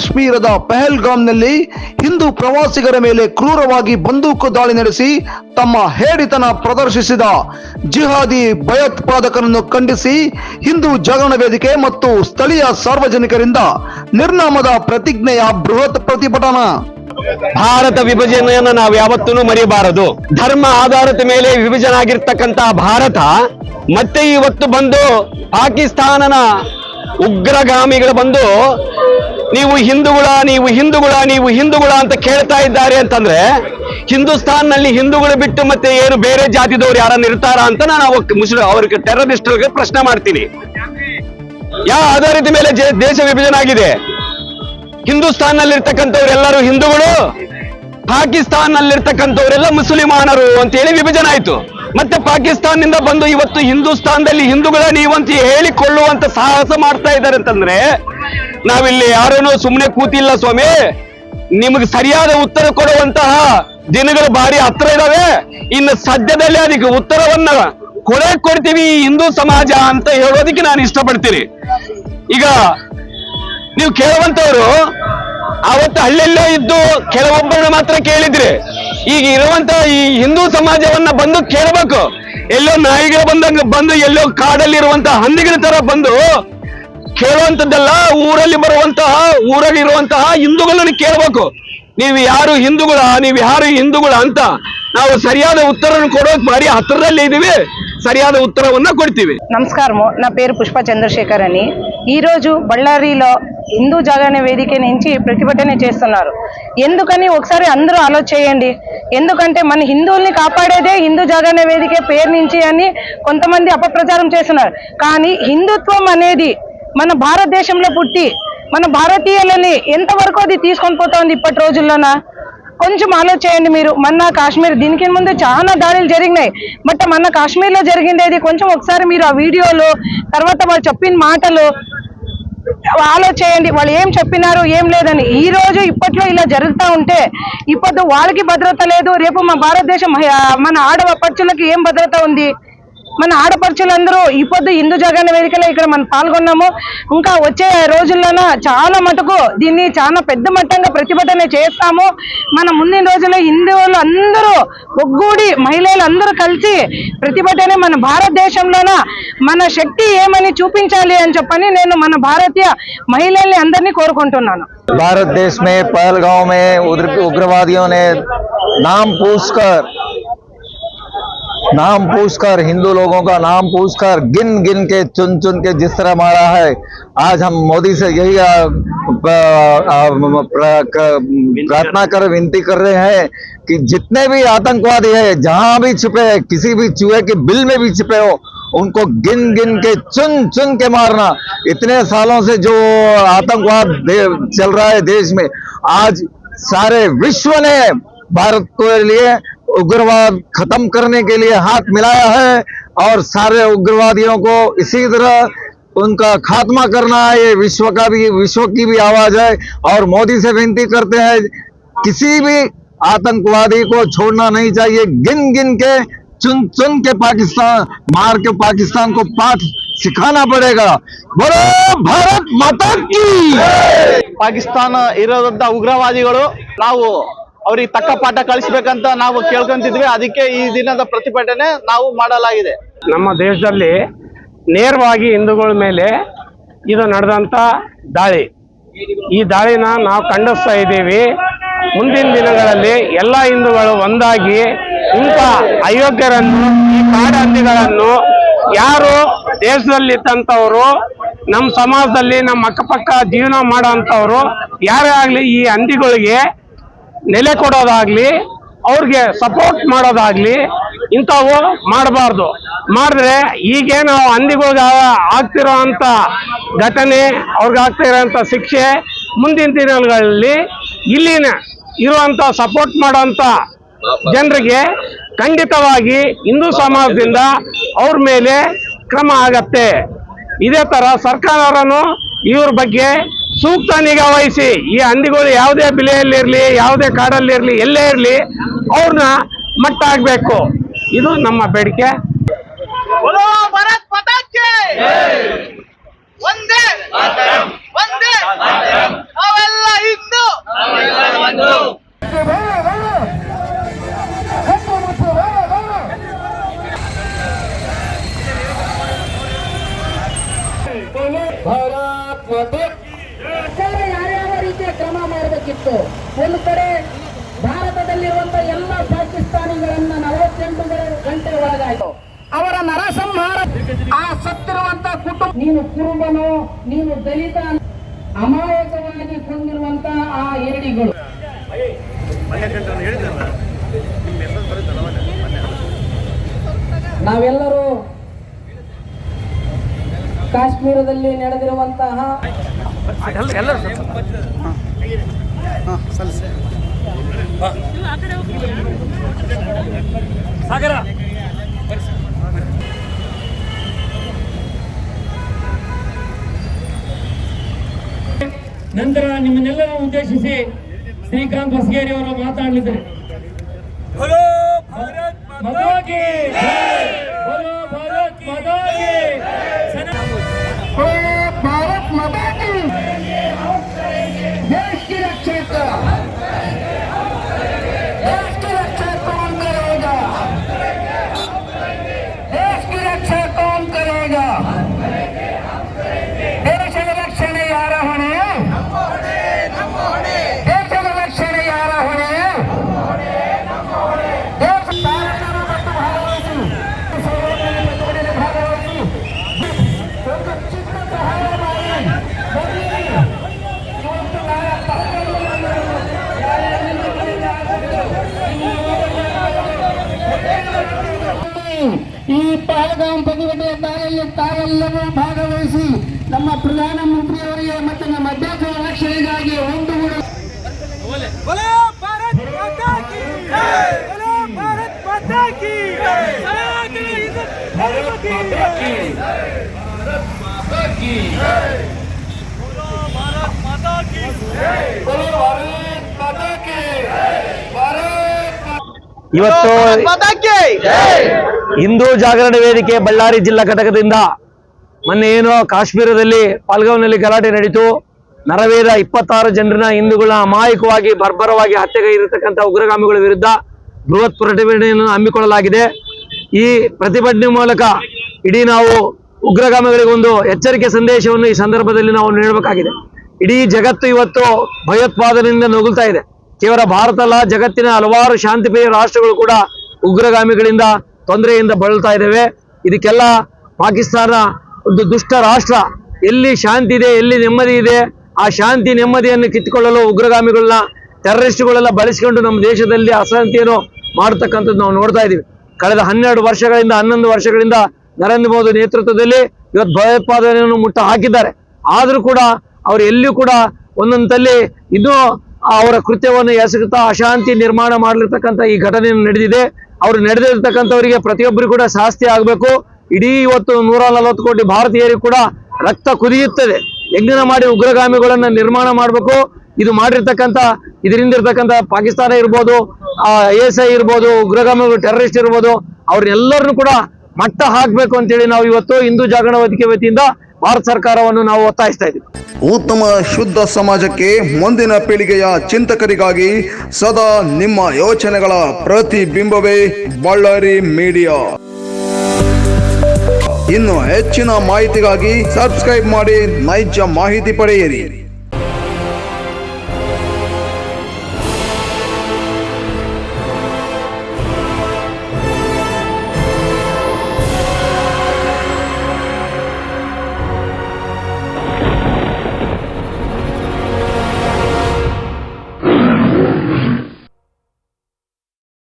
ಕಾಶ್ಮೀರದ ಪಹಲ್ಗಾಮ್ನಲ್ಲಿ ಹಿಂದೂ ಪ್ರವಾಸಿಗರ ಮೇಲೆ ಕ್ರೂರವಾಗಿ ಬಂದೂಕು ದಾಳಿ ನಡೆಸಿ ತಮ್ಮ ಹೇಡಿತನ ಪ್ರದರ್ಶಿಸಿದ ಜಿಹಾದಿ ಭಯೋತ್ಪಾದಕರನ್ನು ಖಂಡಿಸಿ ಹಿಂದೂ ಜಾಗರಣ ವೇದಿಕೆ ಮತ್ತು ಸ್ಥಳೀಯ ಸಾರ್ವಜನಿಕರಿಂದ ನಿರ್ನಾಮದ ಪ್ರತಿಜ್ಞೆಯ ಬೃಹತ್ ಪ್ರತಿಭಟನಾ. ಭಾರತ ವಿಭಜನೆಯನ್ನು ನಾವು ಯಾವತ್ತೂ ಮರೆಯಬಾರದು ಧರ್ಮ ಆಧಾರದ ಮೇಲೆ ವಿಭಜನೆ ಆಗಿರ್ತಕ್ಕಂತ ಭಾರತ ಮತ್ತೆ ಇವತ್ತು ಬಂದು ಪಾಕಿಸ್ತಾನನ ಉಗ್ರಗಾಮಿಗಳು ಬಂದು ನೀವು ಹಿಂದೂಗಳ ನೀವು ಹಿಂದೂಗಳ ನೀವು ಹಿಂದೂಗಳ ಅಂತ ಕೇಳ್ತಾ ಇದ್ದಾರೆ ಅಂತಂದ್ರೆ ಹಿಂದೂಸ್ತಾನ್ನಲ್ಲಿ ಹಿಂದೂಗಳು ಬಿಟ್ಟು ಮತ್ತೆ ಏನು ಬೇರೆ ಜಾತಿದವ್ರು ಯಾರನ್ನ ಇರ್ತಾರ ಅಂತ ನಾನು ಮುಸ್ಲಿಂ ಅವ್ರಿಗೆ ಟೆರರಿಸ್ಟ್ಗೆ ಪ್ರಶ್ನೆ ಮಾಡ್ತೀನಿ. ಯಾವ ಆಧಾರದ ಮೇಲೆ ದೇಶ ವಿಭಜನೆ ಆಗಿದೆ. ಹಿಂದೂಸ್ತಾನ್ನಲ್ಲಿರ್ತಕ್ಕಂಥವ್ರು ಇರ್ತಕ್ಕಂಥವ್ರೆಲ್ಲರೂ ಹಿಂದೂಗಳು ಮುಸ್ಲಿಮಾನರು ಅಂತ ಹೇಳಿ ವಿಭಜನೆ ಆಯ್ತು. ಮತ್ತೆ ಪಾಕಿಸ್ತಾನದಿಂದ ಬಂದು ಇವತ್ತು ಹಿಂದೂಸ್ತಾನದಲ್ಲಿ ಹಿಂದೂಗಳ ನೀವಂತ ಹೇಳಿಕೊಳ್ಳುವಂತ ಸಾಹಸ ಮಾಡ್ತಾ ಇದ್ದಾರೆ ಅಂತಂದ್ರೆ ನಾವಿಲ್ಲಿ ಯಾರೇನೋ ಸುಮ್ಮನೆ ಕೂತಿಲ್ಲ ಸ್ವಾಮಿ. ನಿಮಗೆ ಸರಿಯಾದ ಉತ್ತರ ಕೊಡುವಂತಹ ದಿನಗಳು ಬಾರಿ ಹತ್ರ ಇದಾವೆ. ಇನ್ನು ಸದ್ಯದಲ್ಲೇ ಅದಕ್ಕೆ ಉತ್ತರವನ್ನ ಕೊಡೆ ಕೊಡ್ತೀವಿ ಹಿಂದೂ ಸಮಾಜ ಅಂತ ಹೇಳೋದಕ್ಕೆ ನಾನು ಇಷ್ಟಪಡ್ತೀನಿ. ಈಗ ನೀವು ಕೇಳುವಂತವ್ರು ಅವತ್ತು ಹಳ್ಳಿಯಲ್ಲೇ ಇದ್ದು ಕೆಲವೊಬ್ಬರನ್ನ ಮಾತ್ರ ಕೇಳಿದ್ರಿ, ಈಗ ಇರುವಂತ ಈ ಹಿಂದೂ ಸಮಾಜವನ್ನ ಬಂದು ಕೇಳಬೇಕು. ಎಲ್ಲೋ ನಾಯಿಗಳು ಬಂದಂಗ ಬಂದು ಎಲ್ಲೋ ಕಾಡಲ್ಲಿರುವಂತ ಹಂದಿಗಳ ತರ ಬಂದು ಕೇಳುವಂಥದ್ದೆಲ್ಲ ಊರಲ್ಲಿ ಬರುವಂತಹ ಊರಲ್ಲಿರುವಂತಹ ಹಿಂದೂಗಳನ್ನು ಕೇಳಬೇಕು. ನೀವು ಯಾರು ಹಿಂದೂಗಳ ನೀವು ಯಾರು ಹಿಂದೂಗಳ ಅಂತ ನಾವು ಸರಿಯಾದ ಉತ್ತರವನ್ನು ಕೊಡೋಕೆ ಮಾಡಿ ಹತ್ತಿರದಲ್ಲಿ ಇದ್ದೀವಿ సరియాద ఉత్తరవన్న కొడితివి నమస్కారము నా పేరు పుష్ప చంద్రశేఖర్ అని ఈరోజు బళ్ళారిలో హిందూ జాగరణ వేదిక నుంచి ప్రతిభటన చేస్తున్నారు. ఎందుకని ఒకసారి అందరూ ఆలోచేయండి ఎందుకంటే మన హిందువుల్ని కాపాడేదే హిందూ జాగరణ వేదిక పేరు నుంచి అని కొంతమంది అపప్రచారం చేస్తున్నారు. కానీ హిందుత్వం అనేది మన భారతదేశంలో పుట్టి మన భారతీయులని ఎంతవరకు అది తీసుకొని పోతోంది ఇప్పటి రోజుల్లోన? కొంచెం ఆలోచించండి మీరు. మన కాశ్మీర్ దీనికి ముందు చాలా దాడులు జరిగినాయి. బట్ మన కాశ్మీర్లో జరిగిందేది కొంచెం ఒకసారి మీరు ఆ వీడియోలు తర్వాత వాళ్ళు చెప్పిన మాటలు ఆలోచించండి. వాళ్ళు ఏం చెప్పినారు ఏం లేదని. ఈ రోజు ఇప్పట్లో ఇలా జరుగుతూ ఉంటే ఇప్పుడు వాళ్ళకి భద్రత లేదు. రేపు మా భారతదేశం మన ఆడవ పక్షులకి ఏం భద్రత ఉంది? మన ఆడపడుచులందరూ ఈ పొద్దు హిందూ జగన్ వేదికలో ఇక్కడ మనం పాల్గొన్నాము. ఇంకా వచ్చే రోజుల్లోన చాలా మటుకు దీన్ని చాలా పెద్ద మట్టంగా ప్రతిభటన చేస్తాము. మన ముందు రోజుల్లో హిందువులు అందరూ ఒగ్గూడి మహిళలు అందరూ కలిసి ప్రతిభటన మన భారతదేశంలోన మన శక్తి ఏమని చూపించాలి అని చెప్పని నేను మన భారతీయ మహిళల్ని అందరినీ కోరుకుంటున్నాను. భారతదేశమే మే పహల్గావ్ మే నామ్ పూస్కర్ नाम पूछकर, हिंदू लोगों का नाम पूछकर गिन गिन के चुन चुन के जिस तरह मारा है, आज हम मोदी से यही प्रार्थना कर, विनती कर रहे हैं कि जितने भी आतंकवादी है, जहाँ भी छुपे हैं, किसी भी चूहे के बिल में भी छुपे हो, उनको गिन गिन के चुन चुन के मारना। इतने सालों से जो आतंकवाद चल रहा है देश में, आज सारे विश्व ने भारत को लिए उग्रवाद खत्म करने के लिए हाथ मिलाया है और सारे उग्रवादियों को इसी तरह उनका खात्मा करना है ये विश्व का भी विश्व की भी आवाज है और मोदी से विनती करते हैं किसी भी आतंकवादी को छोड़ना नहीं चाहिए गिन गिन के चुन चुन के पाकिस्तान मार के पाकिस्तान को पाठ सिखाना पड़ेगा बोलो भारत माता की ಪಾಕಿಸ್ತಾನ ಇರೋದಂತ ಉಗ್ರವಾದಿಗಳು ನಾವು ಅವ್ರಿಗೆ ತಕ್ಕ ಪಾಠ ಕಳಿಸ್ಬೇಕಂತ ನಾವು ಕೇಳ್ಕೊಂತಿದ್ವಿ. ಅದಕ್ಕೆ ಈ ದಿನದ ಪ್ರತಿಭಟನೆ ನಾವು ಮಾಡಲಾಗಿದೆ. ನಮ್ಮ ದೇಶದಲ್ಲಿ ನೇರವಾಗಿ ಹಿಂದೂಗಳ ಮೇಲೆ ಇದು ನಡೆದಂತ ದಾಳಿ. ಈ ದಾಳಿನ ನಾವು ಖಂಡಿಸ್ತಾ ಇದ್ದೀವಿ. ಮುಂದಿನ ದಿನಗಳಲ್ಲಿ ಎಲ್ಲ ಹಿಂದೂಗಳು ಒಂದಾಗಿ ಇಂಥ ಅಯೋಗ್ಯರನ್ನು, ಈ ಕಾಡಹಂದಿಗಳನ್ನು ಯಾರು ದೇಶದಲ್ಲಿ ತಂತವರು ನಮ್ಮ ಸಮಾಜದಲ್ಲಿ ನಮ್ಮ ಅಕ್ಕಪಕ್ಕ ಜೀವನ ಮಾಡೋ ಅಂಥವ್ರು ಯಾರೇ ಆಗಲಿ ಈ ಹಂದಿಗಳಿಗೆ ನೆಲೆ ಕೊಡೋದಾಗ್ಲಿ, ಅವ್ರಿಗೆ ಸಪೋರ್ಟ್ ಮಾಡೋದಾಗ್ಲಿ, ಇಂಥವು ಮಾಡಬಾರ್ದು. ಮಾಡಿದ್ರೆ ಈಗೇನು ಹಂದಿಗಳಿಗೆ ಆಗ್ತಿರೋ ಅಂಥ ಘಟನೆ ಅವ್ರಿಗಾಗ್ತಿರೋಂಥ ಶಿಕ್ಷೆ ಮುಂದಿನ ದಿನಗಳಲ್ಲಿ ಇಲ್ಲಿನ ಇರುವಂಥ ಸಪೋರ್ಟ್ ಮಾಡೋಂಥ ಜನರಿಗೆ ಖಂಡಿತವಾಗಿ ಹಿಂದೂ ಸಮಾಜದಿಂದ ಅವ್ರ ಮೇಲೆ ಕ್ರಮ ಆಗತ್ತೆ. ಇದೇ ಥರ ಸರ್ಕಾರನು ಇವ್ರ ಬಗ್ಗೆ ಸೂಕ್ತ ನಿಗಾ ವಹಿಸಿ ಈ ಹಂದಿಗಳು ಯಾವುದೇ ಬಿಲೆಯಲ್ಲಿರಲಿ ಯಾವುದೇ ಕಾಡಲ್ಲಿರಲಿ ಎಲ್ಲೇ ಇರಲಿ ಅವ್ರನ್ನ ಮಟ್ಟ ಆಗಬೇಕು ಇದು ನಮ್ಮ ಬೇಡಿಕೆ. ಭಾರತ್ ಯಾವ್ಯಾವ ರೀತಿಯ ಕ್ರಮ ಮಾಡಬೇಕಿತ್ತು? ಒಂದು ಕಡೆ ಭಾರತದಲ್ಲಿರುವಂತಹ ಎಲ್ಲ ಪಾಕಿಸ್ತಾನಿಗಳನ್ನ ನಲವತ್ತೆಂಟು ಗಂಟೆ ಒಳಗಾಯಿತು. ಅವರ ನರಸಂಹಾರ ಆ ಸತ್ತಿರುವಂತ ಕುಟುಂಬ ನೀನು ಕುರುಬನು, ನೀನು ದಲಿತ ಅಮಾಯಕವಾಗಿ ಕೊಂದಿರುವಂತಹ ಆ ಏಡಿಗಳು ನಾವೆಲ್ಲರೂ ಕಾಶ್ಮೀರದಲ್ಲಿ ನಡೆದಿರುವಂತಹ ನಂತರ ನಿಮ್ಮನ್ನೆಲ್ಲರ ಉದ್ದೇಶಿಸಿ ಶ್ರೀಕಾಂತ್ ಹೊಸಗೇರಿ ಅವರು ಮಾತಾಡಲಿದ್ದಾರೆ ಈ ಪಹಲ್ಗಾಮ್ ಪ್ರತಿಭಟನೆ ದಾರಿಯಲ್ಲಿ ತಾವೆಲ್ಲರೂ ಭಾಗವಹಿಸಿ ನಮ್ಮ ಪ್ರಧಾನಮಂತ್ರಿಯವರಿಗೆ ಮತ್ತು ನಮ್ಮ ಅಧ್ಯಕ್ಷರ ರಕ್ಷಣೆಗಾಗಿ ಒಂದುಗೂಡ ಇವತ್ತು ಹಿಂದೂ ಜಾಗರಣ ವೇದಿಕೆ ಬಳ್ಳಾರಿ ಜಿಲ್ಲಾ ಘಟಕದಿಂದ ಮೊನ್ನೆ ಏನು ಕಾಶ್ಮೀರದಲ್ಲಿ ಪಾಲ್ಗಾವ್ನಲ್ಲಿ ಗಲಾಟೆ ನಡೀತು. ನರವೇದ ಇಪ್ಪತ್ತಾರು ಜನರನ್ನ ಹಿಂದೂಗಳನ್ನ ಅಮಾಯಕವಾಗಿ ಬರ್ಬರವಾಗಿ ಹತ್ಯೆಗೈದಿರತಕ್ಕಂಥ ಉಗ್ರಗಾಮಿಗಳ ವಿರುದ್ಧ ಬೃಹತ್ ಪ್ರತಿಭಟನೆಯನ್ನು ಹಮ್ಮಿಕೊಳ್ಳಲಾಗಿದೆ. ಈ ಪ್ರತಿಭಟನೆ ಮೂಲಕ ಇಡೀ ನಾವು ಉಗ್ರಗಾಮಿಗಳಿಗೆ ಒಂದು ಎಚ್ಚರಿಕೆ ಸಂದೇಶವನ್ನು ಈ ಸಂದರ್ಭದಲ್ಲಿ ನಾವು ನೀಡಬೇಕಾಗಿದೆ. ಇಡೀ ಜಗತ್ತು ಇವತ್ತು ಭಯೋತ್ಪಾದನೆಯಿಂದ ನಗುಲ್ತಾ ಇದೆ. ಕೇವಲ ಭಾರತ ಅಲ್ಲ, ಜಗತ್ತಿನ ಹಲವಾರು ಶಾಂತಿಪ್ರಿಯ ರಾಷ್ಟ್ರಗಳು ಕೂಡ ಉಗ್ರಗಾಮಿಗಳಿಂದ ತೊಂದರೆಯಿಂದ ಬಳಲ್ತಾ ಇದ್ದೇವೆ ಇದಕ್ಕೆಲ್ಲ ಪಾಕಿಸ್ತಾನ ಒಂದು ದುಷ್ಟ ರಾಷ್ಟ್ರ. ಎಲ್ಲಿ ಶಾಂತಿ ಇದೆ, ಎಲ್ಲಿ ನೆಮ್ಮದಿ ಇದೆ, ಆ ಶಾಂತಿ ನೆಮ್ಮದಿಯನ್ನು ಕಿತ್ತುಕೊಳ್ಳಲು ಉಗ್ರಗಾಮಿಗಳನ್ನ ಟೆರರಿಸ್ಟ್ಗಳೆಲ್ಲ ಬಳಸಿಕೊಂಡು ನಮ್ಮ ದೇಶದಲ್ಲಿ ಅಶಾಂತಿಯನ್ನು ಮಾಡತಕ್ಕಂಥದ್ದು ನಾವು ನೋಡ್ತಾ ಇದ್ದೀವಿ ಕಳೆದ ಹನ್ನೆರಡು ವರ್ಷಗಳಿಂದ, ಹನ್ನೊಂದು ವರ್ಷಗಳಿಂದ ನರೇಂದ್ರ ಮೋದಿ ನೇತೃತ್ವದಲ್ಲಿ ಇವತ್ತು ಭಯೋತ್ಪಾದನೆಯನ್ನು ಮುಟ್ಟ ಹಾಕಿದ್ದಾರೆ. ಆದರೂ ಕೂಡ ಅವರು ಎಲ್ಲಿಯೂ ಕೂಡ ಒಂದೊಂದಲ್ಲಿ ಇನ್ನೂ ಅವರ ಕೃತ್ಯವನ್ನು ಎಸಗುತ್ತಾ ಅಶಾಂತಿ ನಿರ್ಮಾಣ ಮಾಡಲಿರ್ತಕ್ಕಂಥ ಈ ಘಟನೆ ನಡೆದಿದೆ. ಅವರು ನಡೆದಿರ್ತಕ್ಕಂಥವರಿಗೆ ಪ್ರತಿಯೊಬ್ಬರಿಗೂ ಕೂಡ ಶಾಸ್ತಿ ಆಗಬೇಕು. ಇಡೀ ಇವತ್ತು ನೂರ ನಲವತ್ತು ಕೋಟಿ ಭಾರತೀಯರಿಗೂ ಕೂಡ ರಕ್ತ ಕುದಿಯುತ್ತದೆ. ಯಜ್ಞನ ಮಾಡಿ ಉಗ್ರಗಾಮಿಗಳನ್ನು ನಿರ್ಮಾಣ ಮಾಡಬೇಕು. ಇದು ಮಾಡಿರ್ತಕ್ಕಂಥ, ಇದರಿಂದ ಇರ್ತಕ್ಕಂಥ ಪಾಕಿಸ್ತಾನ ಇರ್ಬೋದು ಎಸ್ ಐ ಇರ್ಬೋದು, ಉಗ್ರಗಾಮಿಗಳು ಟೆರರಿಸ್ಟ್ ಇರ್ಬೋದು, ಅವ್ರನ್ನೆಲ್ಲರನ್ನು ಕೂಡ ಮಟ್ಟ ಹಾಕ್ಬೇಕು ಅಂತೇಳಿ ನಾವು ಇವತ್ತು ಹಿಂದೂ ಜಾಗರಣ ವೇದಿಕೆ ವತಿಯಿಂದ ಭಾರತ ಸರ್ಕಾರವನ್ನು ನಾವು ಒತ್ತಾಯಿಸ್ತಾ ಇದ್ದೀವಿ. ಉತ್ತಮ ಶುದ್ಧ ಸಮಾಜಕ್ಕೆ ಮುಂದಿನ ಪೀಳಿಗೆಯ ಚಿಂತಕರಿಗಾಗಿ ಸದಾ ನಿಮ್ಮ ಯೋಚನೆಗಳ ಪ್ರತಿಬಿಂಬವೇ ಬಳ್ಳಾರಿ ಮೀಡಿಯಾ. ಇನ್ನು ಹೆಚ್ಚಿನ ಮಾಹಿತಿಗಾಗಿ ಸಬ್ಸ್ಕ್ರೈಬ್ ಮಾಡಿ ನೈಜ ಮಾಹಿತಿ ಪಡೆಯಿರಿ.